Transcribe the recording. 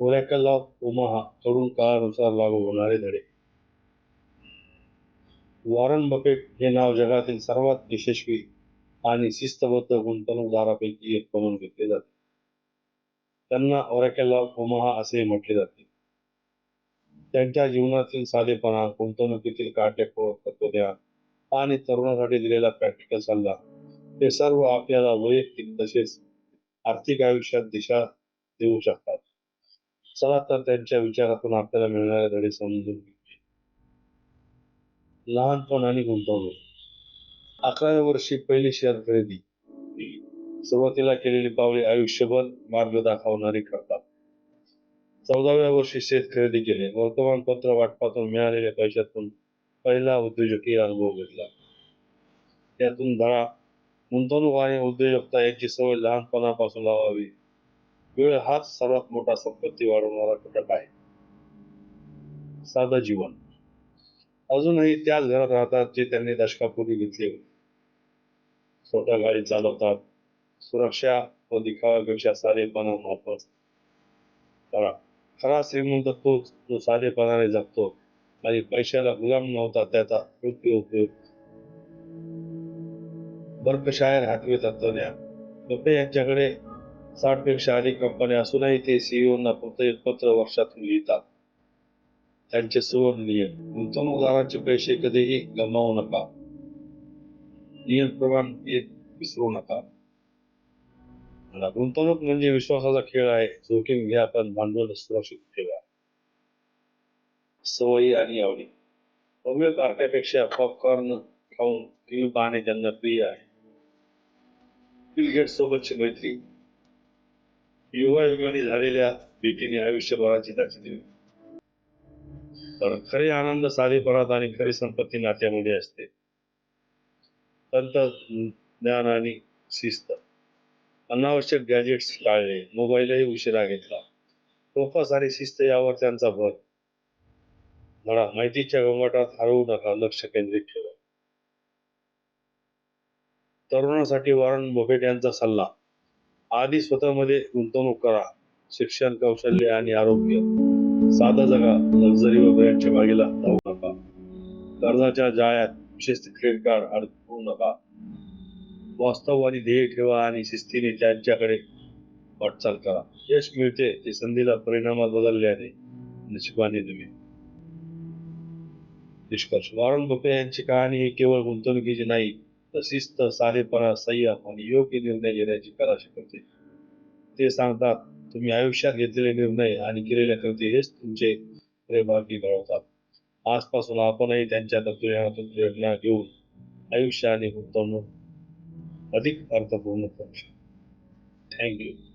Oracle of Omaha कडून काळानुसार लागू होणारे धडे. वॉरन बफेट हे नाव जगातील सर्वात यशस्वी आणि शिस्तबद्ध गुंतवणूकदारापैकी एक म्हणून घेतले जाते. त्यांना ओरॅकल ऑफ ओमाहा असे म्हटले जाते. त्यांच्या जीवनातील साधेपणा गुंतवणुकीतील काटेकोर तत्वज्ञान आणि तरुणासाठी दिलेला प्रॅक्टिकल सल्ला हे सर्व आपल्याला वैयक्तिक तसेच आर्थिक आयुष्यात दिशा देऊ शकतात. चला तर त्यांच्या विचारातून आपल्याला मिळणारे धडे समजून लहानपण आणि गुंतवणूक अकराव्या वर्षी पहिली शेअर खरेदी. सुरुवातीला केलेली पावले आयुष्यभर मार्ग दाखवणारी ठरतात. चौदाव्या वर्षी शेत खरेदी केले. वर्तमानपत्र वाटपातून मिळालेल्या पैशातून पहिला उद्योजकीय अनुभव घेतला. त्यातून धडा गुंतवणूक आणि उद्योजकता यांची सवय लहानपणापासून लावावी. वेळ हाच सर्वात मोठा संपत्ती वाढवणारा घटक आहे. साधं जीवन. अजूनही त्याच घरात राहतात जे त्यांनी दशकापूर्वी घेतले होते. स्वतः गाडी चालवतात. सुरक्षा व दिखाव्यापेक्षा साधेपणा महत्त्वाचा. खरा खरा श्रीमंत तोच जो साधेपणाने जगतो आणि पैशाला गुलाम नव्हता त्याचा योग्य उपयोग. बर्कशायर हातवे तत्वज्ञान बपे यांच्याकडे साठपेक्षा अधिक कंपन्या असूनही ते सीईओना फक्त एक पत्र वर्षातून लिहितात. त्यांचे सुवर्ण नियम गुंतवणूकदारांचे पैसे कधीही गमावू नका. नियम प्रमाण एक विसरू नका. म्हणा गुंतवणूक म्हणजे विश्वासाचा खेळ आहे. जोखीम घ्या पण भांडवल सुरक्षित ठेवा. सवयी आणि आवडी. भव्य कारट्यापेक्षा पॉपकॉर्न खाऊन टीव्ही पाहणे त्यांना प्रिय आहे. बिल गेट्स सोबतची मैत्री. युगायुगाने झालेल्या भीतीने आयुष्यभराची दाखी दिली तर खरे आनंद साधेपणात आणि खरी संपत्ती नात्यामध्ये असते. तंत्रज्ञान आणि शिस्त. अनावश्यक गॅजेट्स टाळले मोबाईलही उशिरा घेतला. फोकस आणि शिस्त यावर त्यांचा भर. म्हणा माहितीच्या गंगाटात हरवू नका लक्ष केंद्रित ठेवा. तरुणासाठी वॉरन बोफेट यांचा सल्ला. आधी स्वतःमध्ये गुंतवणूक करा. शिक्षण कौशल्य आणि आरोग्य. साधा जगा लक्झरी व ब्रँडच्या मागेला जाऊ नका. कर्जाच्या जाळ्यात विशेष क्रेडिट कार्ड अडकू नका. वास्तव आणि ध्येय ठेवा आणि शिस्तीने त्यांच्याकडे वाटचाल करा. यश मिळते ते संधीला परिणामात बदलल्याने. नशिबाने तुम्ही. निष्कर्ष. वॉरन बफे यांची कहाणी ही केवळ गुंतवणुकीची नाही शिस्त साधेपणा संयम आणि योग्य निर्णय घेण्याची कला शिकवते ते सांगतात तुम्ही आयुष्यात घेतलेले निर्णय आणि केलेल्या कृती हेच तुमचे खरे घडवतात आजपासून आपणही त्यांच्या तत्वज्ञानातून प्रेरणा घेऊन आयुष्य आणि गुंतवणूक अधिक अर्थपूर्ण करू शकतो. थँक्यू